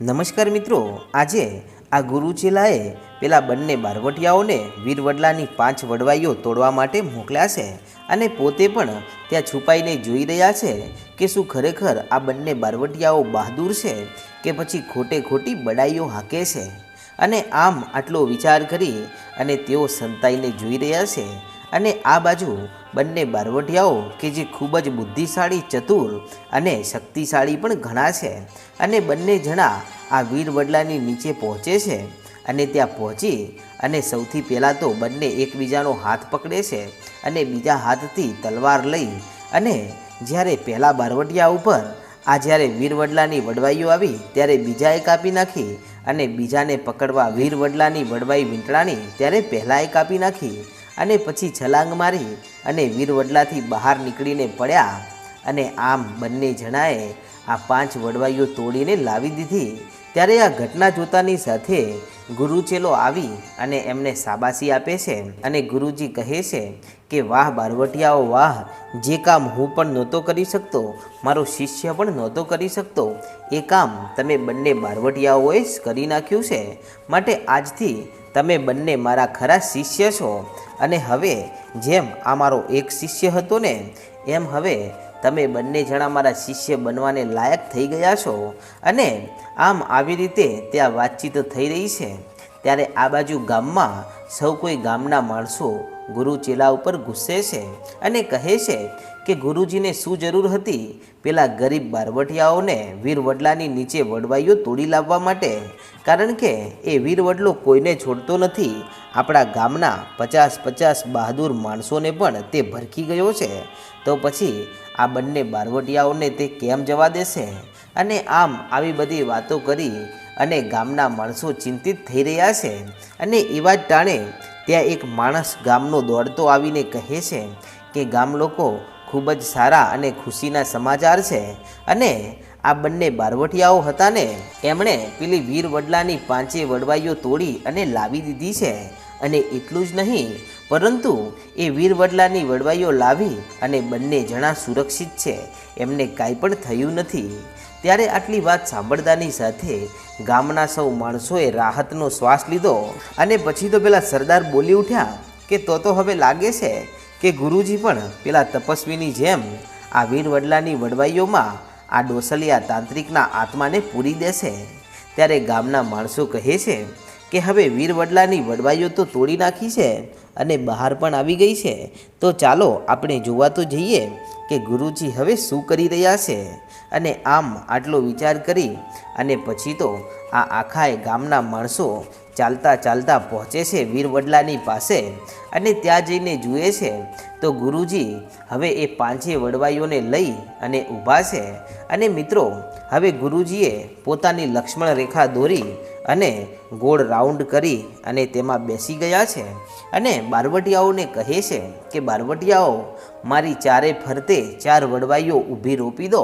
નમસ્કાર મિત્રો, આજે આ ગુરુ ચેલાએ પેલા બંને બારવટિયાઓને વીરવડલાની પાંચ વડવાઈઓ તોડવા માટે મોકલ્યા છે અને પોતે પણ ત્યાં છુપાઈને જોઈ રહ્યા છે કે શું ખરેખર આ બંને બારવટિયાઓ બહાદુર છે કે પછી ખોટે ખોટી બડાઈઓ હાકે છે. અને આમ આટલો વિચાર કરી અને તેઓ સંતાઈને જોઈ રહ્યા છે. અને આ બાજુ બંને બારવટિયાઓ કે જે ખૂબ જ બુદ્ધિશાળી, ચતુર અને શક્તિશાળી પણ ઘણા છે અને બંને જણા આ વીર વડલાની નીચે પહોંચે છે અને ત્યાં પહોંચી અને સૌથી પહેલાં તો બંને એકબીજાનો હાથ પકડે છે અને બીજા હાથથી તલવાર લઈ અને જ્યારે પહેલાં બારવટિયા ઉપર આ જ્યારે વીરવડલાની વડવાઈઓ આવી ત્યારે બીજાએ કાપી નાખી અને બીજાને પકડવા વીરવડલાની વડવાઈ વીંટળાની ત્યારે પહેલાંએ કાપી નાખી અને પછી છલાંગ મારી અને વીરવડલાથી બહાર નીકળીને પડ્યા અને આમ બંને જણાએ આ પાંચ વડવાઈઓ તોડીને લાવી દીધી. ત્યારે આ ઘટના જોતાની સાથે ગુરુચેલો આવી અને એમને સાબાસી આપે છે અને ગુરુજી કહે છે કે, વાહ બારવટિયાઓ, વાહ! જે કામ હું પણ નહોતો કરી શકતો, મારો શિષ્ય પણ નહોતો કરી શકતો. એ કામ તમે બંને બારવટિયાઓએ જ કરી નાખ્યું છે. માટે આજથી તમે બંને મારા ખરા શિષ્ય છો. અને હવે જેમ આ મારો એક શિષ્ય હતો ને, એમ હવે તમે બંને જણા મારા શિષ્ય બનવાને લાયક થઈ ગયા છો. અને આમ આવી રીતે ત્યાં વાતચીત થઈ રહી છે. ત્યારે આ બાજુ ગામમાં સૌ કોઈ ગામના માણસો ગુરુ ચેલા ઉપર ગુસ્સે છે અને કહે છે કે ગુરુજીને શું જરૂર હતી? પેલા ગરીબ બારવટિયાઓને વીરવડલાની નીચે વડવાઈઓ તોડી લાવવા માટે. કારણ કે એ વીરવડલો કોઈને છોડતો નથી. આપણા ગામના પચાસ પચાસ બહાદુર માણસોને પણ તે ભરખી ગયો છે. તો પછી આ બંને બારવટિયાઓને તે કેમ જવા દેશે? અને આમ આવી બધી વાતો કરી અને ગામના માણસો ચિંતિત થઈ રહ્યા છે. અને એવા જ ટાણે ત્યાં એક માણસ ગામનો દોડતો આવીને કહે છે કે, ગામ લોકો ખૂબ જ સારા અને ખુશીના સમાચાર છે. અને આ બંને બારવટિયાઓ હતા ને, એમણે પેલી વીર વડલાની પાંચે વડવાઈઓ તોડી અને લાવી દીધી છે. અને એટલું જ નહીં, પરંતુ એ વીર વડલાની વડવાઈઓ લાવી અને બંને જણા સુરક્ષિત છે. એમને કાંઈ પણ થયું નથી. ત્યારે આટલી વાત સાંભળતાની સાથે ગામના સૌ માણસોએ રાહતનો શ્વાસ લીધો. અને પછી તો પેલા સરદાર બોલી ઉઠ્યા કે તો તો હવે લાગે છે. કે ગુરુજી પણ પેલા તપસ્વીની જેમ આ વીર વડલાની વડવાઈઓમાં આ ડોસલિયા તાંત્રિકના આત્માને પૂરી દેશે. ત્યારે ગામના માણસો કહે છે કે હવે વીર વડલાની વડવાઈઓ તો તોડી નાખી છે અને બહાર પણ આવી ગઈ છે. તો ચાલો આપણે જોવા તો જઈએ કે ગુરુજી હવે શું કરી રહ્યા છે અને આમ આટલો વિચાર કરી અને પછી તો આ આખાએ ગામના માણસો ચાલતા ચાલતા પહોંચે છે વીરવડલાની પાસે અને ત્યાં જઈને જુએ છે. તો ગુરુજી, હવે એ પાંચે વડવાઈઓને લઈ અને ઊભા છે. અને મિત્રો, હવે ગુરુજીએ પોતાની લક્ષ્મણ રેખા દોરી અને ગોળ રાઉન્ડ કરી અને તેમાં બેસી ગયા છે. અને બારવટિયાઓને કહે છે કે, બારવટિયાઓ, મારી ચારે ફરતે ચાર વડવાઈઓ ઊભી રોપી દો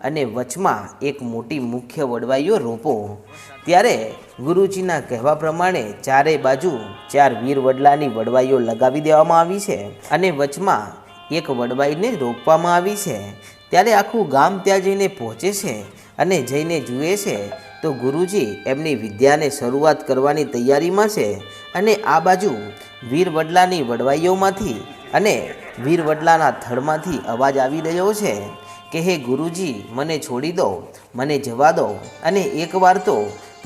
અને વચમાં એક મોટી મુખ્ય વડવાઈઓ રોપો. ત્યારે ગુરુજીના કહેવા પ્રમાણે ચારે બાજુ ચાર વીર વડલાની વડવાઈઓ લગાવી દેવામાં આવી છે અને વચમાં એક વડવાઈને રોપવામાં આવી છે. ત્યારે આખું ગામ ત્યાં જઈને પહોંચે છે અને જઈને જુએ છે તો ગુરુજી એમની વિદ્યાને શરૂઆત કરવાની તૈયારીમાં છે અને આ બાજુ વીર વડલાની વડવાઈઓમાંથી અને વીર વડલાના થડમાંથી અવાજ આવી રહ્યો છે કે, હે ગુરુજી, મને છોડી દો, મને જવા દો અને એકવાર તો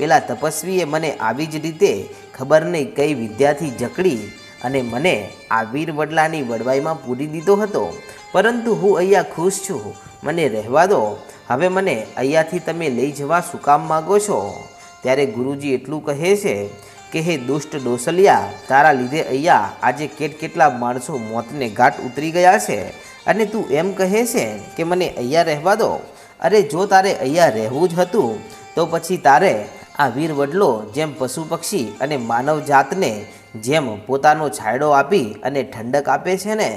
પેલા તપસ્વીએ મને આવી જ રીતે ખબર નહીં કઈ વિદ્યાથી જકડી અને મને આ વીર વડલાની વડવાઈમાં પૂરી દીધો હતો. પરંતુ હું અહીંયા ખુશ છું. મને રહેવા દો. હવે મને અહીંયાથી તમે લઈ જવા શું કામ માગો છો? ત્યારે ગુરુજી એટલું કહે છે કે, હે દુષ્ટ ડોસલિયા, તારા લીધે અહીંયા આજે કેટ કેટલા માણસો મોતને ઘાટ ઉતરી ગયા છે. અને તું એમ કહે છે કે, મને અહીંયા રહેવા દો. અરે, જો તારે અહીંયા રહેવું જ હતું, તો પછી તારે આ વીર વડલો જેમ પશુ પક્ષી અને માનવ જાતને જેમ પોતાનો છાંયડો આપી અને ઠંડક આપે છે ને,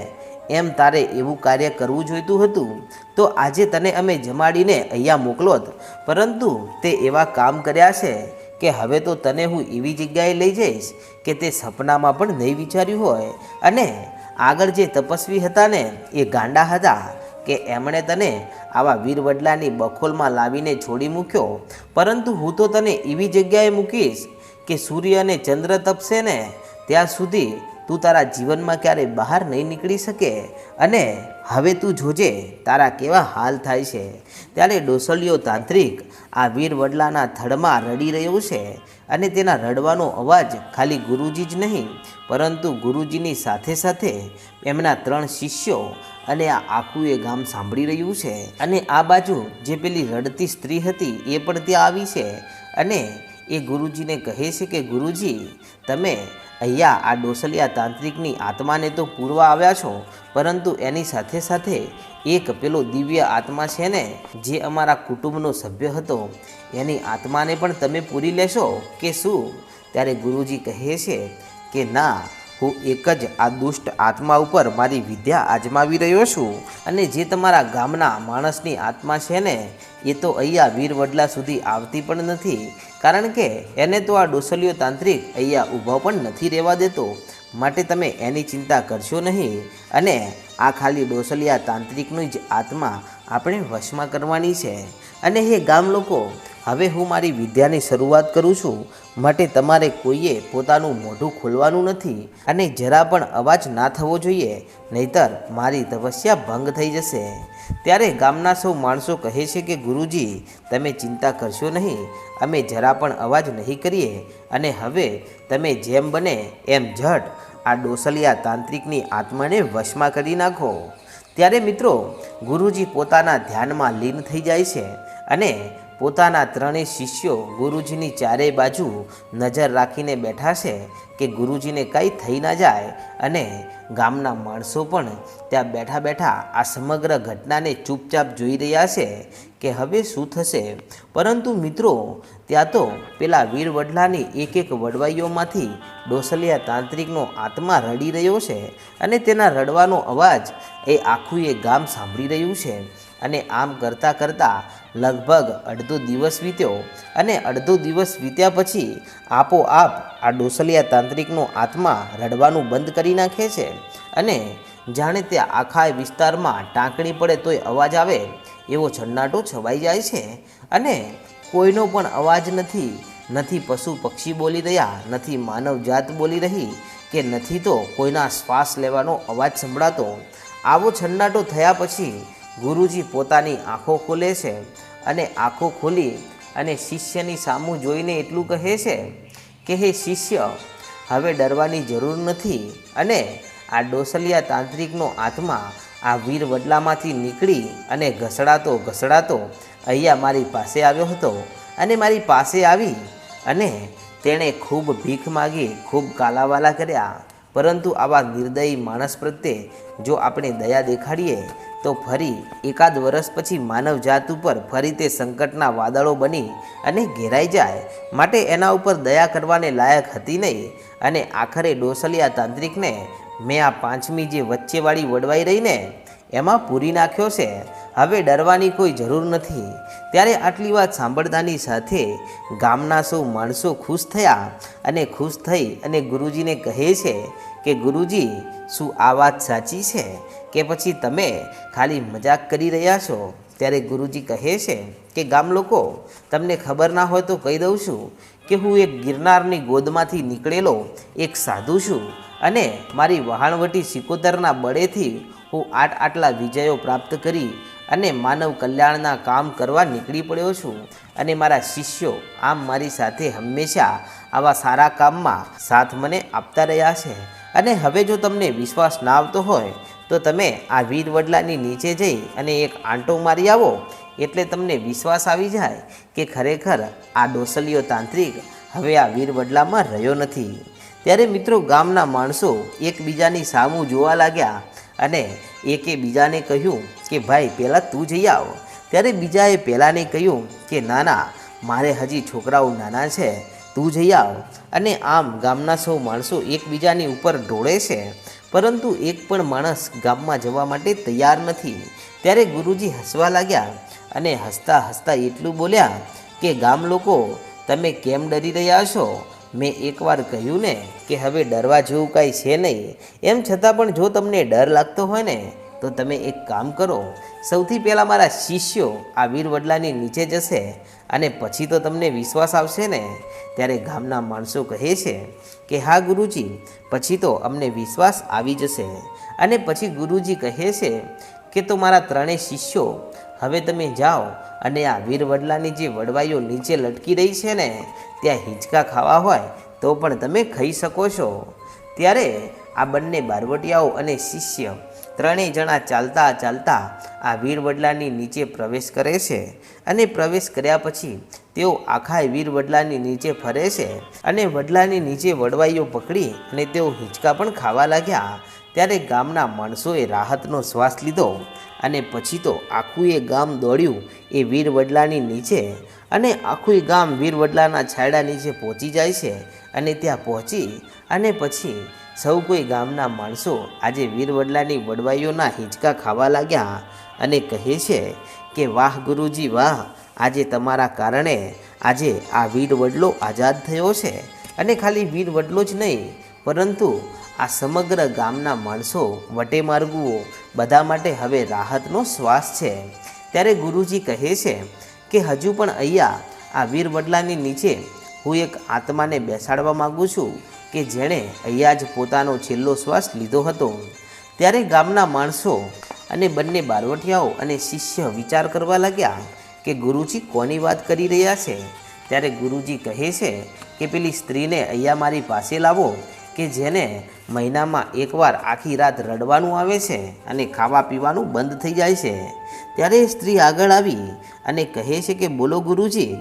એમ તારે એવું કાર્ય કરવું જોઈતું હતું? તો આજે તને અમે જમાડીને અહીંયા મોકલોત. પરંતુ તે એવા કામ કર્યા છે કે હવે તો તને હું એવી જગ્યાએ લઈ જઈશ કે તે સપનામાં પણ નહીં વિચાર્યું હોય. અને આગળ જે તપસ્વી હતા ને, એ ગાંડા હતા. કે એમણે તને આવા વીરવડલાની બખોલમાં લાવીને છોડી મૂક્યો? પરંતુ હું તો તને એવી જગ્યાએ મૂકીશ કે સૂર્ય અને ચંદ્ર તપશે ને? ત્યાં સુધી તું તારા જીવનમાં ક્યારેય બહાર નહીં નીકળી શકે? અને હવે તું જોજે, તારા કેવા હાલ થાય છે? ત્યારે ડોસલિયો તાંત્રિક આ વીર વડલાના થડમાં રડી રહ્યો છે અને તેના રડવાનો અવાજ ખાલી ગુરુજી જ નહીં, પરંતુ ગુરુજીની સાથે સાથે એમના ત્રણ શિષ્યો અને આ આખું એ ગામ સાંભળી રહ્યું છે. અને આ બાજુ જે પેલી રડતી સ્ત્રી હતી, એ પણ ત્યાં આવી છે. અને એ ગુરુજીને કહે છે કે, ગુરુજી, તમે અહીંયા આ ડોસલિયા તાંત્રિકની આત્માને તો પૂરવા આવ્યા છો, પરંતુ એની સાથે સાથે એક પેલો દિવ્ય આત્મા છે ને, જે અમારા કુટુંબનો સભ્ય હતો, એની આત્માને પણ તમે પૂરી લેશો કે શું? ત્યારે ગુરુજી કહે છે કે ના, હું એક જ આ દુષ્ટ આત્મા ઉપર મારી વિદ્યા આજમાવી રહ્યો છું અને જે તમારા ગામના માણસની આત્મા છે ને, એ તો અહીંયા વીરવડલા સુધી આવતી પણ નથી કારણ કે એને તો આ ડોસલિયો તાંત્રિક અહીંયા ઊભો પણ નથી રહેવા દેતો. માટે તમે એની ચિંતા કરશો નહીં. અને આ ખાલી ડોસલિયા તાંત્રિકની જ આત્મા આપણે વશમાં કરવાની છે. અને હે ગામ લોકો હવે હું મારી વિદ્યાની શરૂઆત કરું છું. માટે તમારે કોઈએ પોતાનું મોઢું ખોલવાનું નથી અને જરા પણ અવાજ ના થવો જોઈએ, નહીતર મારી તપસ્યા ભંગ થઈ જશે. ત્યારે ગામના સૌ માણસો કહે છે કે, ગુરુજી, તમે ચિંતા કરશો નહીં. અમે જરા પણ અવાજ નહીં કરીએ. અને હવે તમે જેમ બને એમ ઝટ આ ડોસલિયા તાંત્રિકની આત્માને વશમાં કરી નાખો. ત્યારે મિત્રો, ગુરુજી પોતાના ધ્યાનમાં લીન થઈ જાય છે અને પોતાના ત્રણેય શિષ્યો ગુરુજીની ચારેય બાજુ નજર રાખીને બેઠા છે કે ગુરુજીને કંઈ થઈ ના જાય અને ગામના માણસો પણ ત્યાં બેઠા બેઠા આ સમગ્ર ઘટનાને ચૂપચાપ જોઈ રહ્યા છે કે હવે શું થશે. પરંતુ મિત્રો, ત્યાં તો પેલા વીર વડલાની એક એક વડવાઈઓમાંથી ડોસલિયા તાંત્રિકનો આત્મા રડી રહ્યો છે અને તેના રડવાનો અવાજ એ આખું એ ગામ સાંભળી રહ્યું છે. અને આમ કરતાં કરતાં લગભગ અડધો દિવસ વીત્યો અને અડધો દિવસ વીત્યા પછી આપોઆપ આ ડોસલિયા તાંત્રિકનો આત્મા રડવાનું બંધ કરી નાખે છે અને જાણે તે આખા વિસ્તારમાં ટાંકણી પડે તોય અવાજ આવે એવો છન્નાટો છવાઈ જાય છે અને કોઈનો પણ અવાજ નથી નથી પશુ પક્ષી બોલી રહ્યા, નથી માનવ જાત બોલી રહી કે નથી તો કોઈના શ્વાસ લેવાનો અવાજ સંભળાતો. આવો છન્નાટો થયા પછી ગુરુજી પોતાની આંખો ખોલે છે અને આંખો ખોલી અને શિષ્યની સામું જોઈને એટલું કહે છે કે, હે શિષ્ય, હવે ડરવાની જરૂર નથી. અને આ ડોસલિયા તાંત્રિકનો આત્મા આ વીર વડલામાંથી નીકળી અને ઘસડાતો ઘસડાતો અહીંયા મારી પાસે આવ્યો હતો અને મારી પાસે આવી અને તેણે ખૂબ ભીખ માગી, ખૂબ કાલાવાલા કર્યા. પરંતુ આવા નિર્દયી માણસ પ્રત્યે જો આપણે દયા દેખાડીએ તો ફરી એકાદ વર્ષ પછી માનવજાત ઉપર ફરી તે સંકટના વાદળો બની અને ઘેરાઈ જાય. માટે એના ઉપર દયા કરવાને લાયક હતી નહીં અને આખરે ડોસલિયા તાંત્રિકને મેં આ પાંચમી જે વચ્ચેવાળી વડવાઈ રહીને એમાં પૂરી નાખ્યો છે. હવે ડરવાની કોઈ જરૂર નથી. ત્યારે આટલી વાત સાંભળતાની સાથે ગામના સૌ માણસો ખુશ થયા અને ખુશ થઈ અને ગુરુજીને કહે છે કે ગુરુજી, શું આ વાત સાચી છે કે પછી તમે ખાલી મજાક કરી રહ્યા છો? ત્યારે ગુરુજી કહે છે કે, ગામ લોકો, તમને ખબર ના હોય તો કહી દઉં છું કે હું એક ગિરનારની ગોદમાંથી નીકળેલો એક સાધુ છું અને મારી વહાણવટી સિકોતરના બળેથી હું આટ આટલા વિજયો પ્રાપ્ત કરી અને માનવ કલ્યાણના કામ કરવા નીકળી પડ્યો છું અને મારા શિષ્યો આમ મારી સાથે હંમેશા આવા સારા કામમાં સાથ મને આપતા રહ્યા છે. અને હવે જો તમને વિશ્વાસ ના આવતો હોય, તો તમે આ વીર વડલાની નીચે જઈ અને એક આંટો મારી આવો. એટલે તમને વિશ્વાસ આવી જાય કે ખરેખર આ ડોસલીઓ તાંત્રિક હવે આ વીર વડલામાં રહ્યો નથી. ત્યારે મિત્રો ગામના માણસો એકબીજાની સામું જોવા લાગ્યા અને એકે બીજાને કહ્યું કે, ભાઈ, પહેલાં તું જઈ આવ. ત્યારે બીજાએ પહેલાંને કહ્યું કે ના ના મારે હજી છોકરાઓ નાના છે. તું જઈ આવ. અને આમ ગામના સૌ માણસો એકબીજાની ઉપર ઢોળે છે. પરંતુ એક પણ માણસ ગામમાં જવા માટે તૈયાર નથી. ત્યારે ગુરુજી હસવા લાગ્યા અને હસતા હસતા એટલું બોલ્યા કે, ગામ લોકો, તમે કેમ ડરી રહ્યા છો? મેં એકવાર કહ્યું ને કે, હવે ડરવા જેવું કાંઈ છે નહીં. એમ છતાં પણ જો તમને ડર લાગતો હોય ને તો તમે એક કામ કરો, સૌથી પહેલાં મારા શિષ્યો આ વીર વડલાની નીચે જશે અને પછી તો તમને વિશ્વાસ આવશે ને? ત્યારે ગામના માણસો કહે છે કે, હા, ગુરુજી, પછી તો અમને વિશ્વાસ આવી જશે. અને પછી ગુરુજી કહે છે કે, તો મારા ત્રણેય શિષ્યો, હવે તમે જાઓ અને આ વીર વડલાની જે વડવાઈઓ નીચે લટકી રહી છે ને, ત્યાં હિંચકા ખાવા હોય તો પણ તમે ખાઈ શકો છો. ત્યારે આ બંને બારવટિયાઓ અને શિષ્ય ત્રણેય જણા ચાલતા ચાલતા આ વીરવડલાની નીચે પ્રવેશ કરે છે અને પ્રવેશ કર્યા પછી તેઓ આખા વીર વડલાની નીચે ફરે છે અને વડલાની નીચે વડવાઈઓ પકડી અને તેઓ હિંચકા પણ ખાવા લાગ્યા. ત્યારે ગામના માણસોએ રાહતનો શ્વાસ લીધો અને પછી તો આખું એ ગામ દોડ્યું એ વીર વડલાની નીચે અને આખું ગામ વીર વડલાના છાયડા નીચે પહોંચી જાય છે અને ત્યાં પહોંચી અને પછી સૌ કોઈ ગામના માણસો આજે વીરવડલાની વડવાઈઓના હિંચકા ખાવા લાગ્યા અને કહે છે કે, વાહ, ગુરુજી, વાહ! આજે તમારા કારણે આજે આ વીરવડલો આઝાદ થયો છે. અને ખાલી વીરવડલો જ નહીં, પરંતુ આ સમગ્ર ગામના માણસો વટે માર્ગુઓ બધા માટે હવે રાહતનો શ્વાસ છે. ત્યારે ગુરુજી કહે છે કે, હજુ પણ અહીંયા આ વીરવડલાની નીચે હું એક આત્માને બેસાડવા માગું છું. કે જેણે અહીંયા જ પોતાનો છેલ્લો શ્વાસ લીધો હતો. ત્યારે ગામના માણસો અને બંને બારવટિયાઓ અને શિષ્ય વિચાર કરવા લાગ્યા કે ગુરુજી કોની વાત કરી રહ્યા છે? ત્યારે ગુરુજી કહે છે કે પેલી સ્ત્રીને અહીંયા મારી પાસે લાવો, કે જેને મહિનામાં એકવાર આખી રાત રડવાનું આવે છે અને ખાવા પીવાનું બંધ થઈ જાય છે. ત્યારે સ્ત્રી આગળ આવી અને કહે છે કે બોલો ગુરુજી,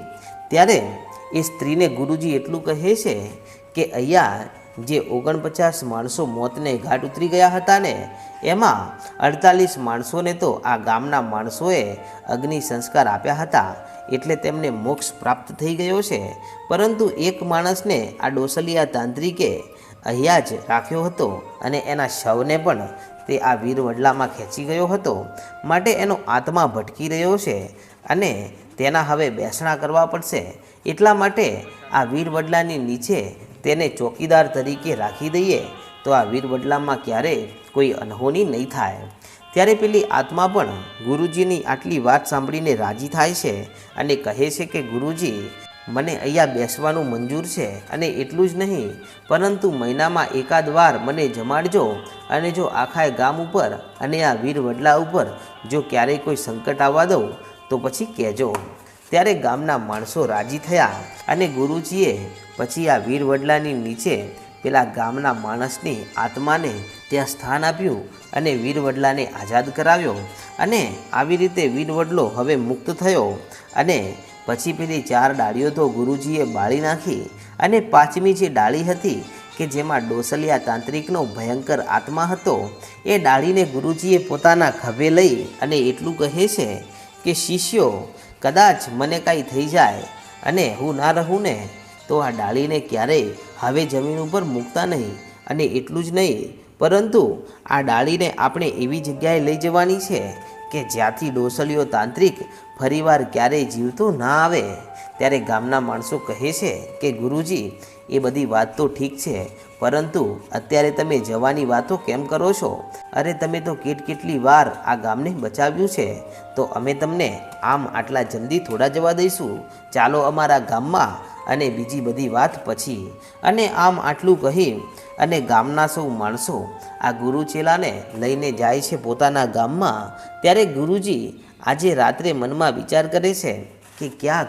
ત્યારે એ સ્ત્રીને ગુરુજી એટલું કહે છે કે અહીંયા જે ઓગણપચાસ માણસો મોતને ઘાટ ઉતરી ગયા હતા ને, એમાં અડતાલીસ માણસોને તો આ ગામના માણસોએ અગ્નિ સંસ્કાર આપ્યા હતા, એટલે તેમને મોક્ષ પ્રાપ્ત થઈ ગયો છે. પરંતુ એક માણસને આ ડોસલિયા તાંત્રિકે અહીંયા જ રાખ્યો હતો અને એના શવને પણ તે આ વીર વડલામાં ખેંચી ગયો હતો. માટે એનો આત્મા ભટકી રહ્યો છે અને તેના હવે બેસણા કરવા પડશે. એટલા માટે આ વીર વડલાની નીચે તેને ચોકીદાર તરીકે રાખી દઈએ તો આ વીર વડલામાં ક્યારેય કોઈ અનહોની નહીં થાય. ત્યારે પેલી આત્મા પણ ગુરુજીની આટલી વાત સાંભળીને રાજી થાય છે અને કહે છે કે, ગુરુજી, મને અહીંયા બેસવાનું મંજૂર છે અને એટલું જ નહીં, પરંતુ મહિનામાં એકાદ વાર મને જમાડજો અને જો આખા ગામ ઉપર અને આ વીર વડલા ઉપર જો ક્યારેય કોઈ સંકટ આવવા દઉં તો પછી કહેજો, ત્યારે ગામના માણસો રાજી થયા અને ગુરુજીએ પછી આ વીર વડલાની નીચે પેલા ગામના માણસની, આત્માને ત્યાં સ્થાન આપ્યું અને વીર વડલાને આઝાદ કરાવ્યો. અને આવી રીતે વીર વડલો હવે મુક્ત થયો અને પછી પેલી ચાર ડાળીઓ તો ગુરુજીએ બાળી નાખી અને પાંચમી જે ડાળી હતી, કે જેમાં ડોસલિયા તાંત્રિકનો ભયંકર આત્મા હતો, એ ડાળીને ગુરુજીએ પોતાના ખભે લઈ અને એટલું કહે છે કે શિષ્યો કદાચ મને કાંઈ થઈ જાય અને હું ના રહું ને તો આ ડાળીને ક્યારેય હવે જમીન ઉપર મૂકતા નહીં અને એટલું જ નહીં. પરંતુ આ ડાળીને આપણે એવી જગ્યાએ લઈ જવાની છે કે જ્યાંથી ડોસલીઓ તાંત્રિક ફરીવાર ક્યારેય જીવતો ના આવે. ત્યારે ગામના માણસો કહે છે કે ગુરુજી, એ બધી વાત તો ઠીક છે પરંતુ અત્યારે તમે જવાની વાતો કેમ કરો છો? અરે તમે તો કેટ કેટલી વાર આ ગામને બચાવ્યું છે. તો અમે તમને આમ આટલા જલ્દી થોડા જવા દઈશું. ચાલો અમારા ગામમાં અને બીજી બધી વાત પછી. અને આમ આટલું કહી અને ગામના સૌ માણસો આ ગુરુ ચેલાને લઈને જાય છે પોતાના ગામમાં. ત્યારે ગુરુજી આજે રાત્રે મનમાં વિચાર કરે છે કે ક્યાંક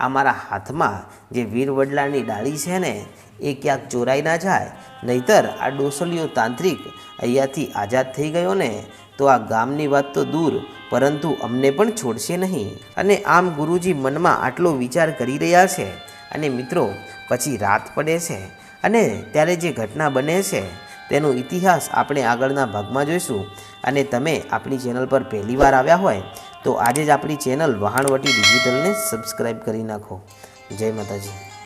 આ મારા હાથમાં જે વીર વડલાની ડાળી છે ને એ ક્યાંક ચોરાઈ ના જાય. નહીતર આ ડોસલીઓ તાંત્રિક અહીંયાથી આઝાદ થઈ ગયો ને તો આ ગામની વાત તો દૂર, પરંતુ અમને પણ છોડશે નહીં. અને આમ ગુરુજી મનમાં આટલો વિચાર કરી રહ્યા છે. અને મિત્રો, પછી રાત પડે છે. અને ત્યારે જે ઘટના બને છે, તેનો ઇતિહાસ આપણે આગળના ભાગમાં જોઈશું. અને તમે આપણી ચેનલ પર પહેલીવાર આવ્યા હોય, તો આજે જ આપણી ચેનલ વહાણવટી ડિજિટલને સબસ્ક્રાઈબ કરી નાખો. જય માતાજી.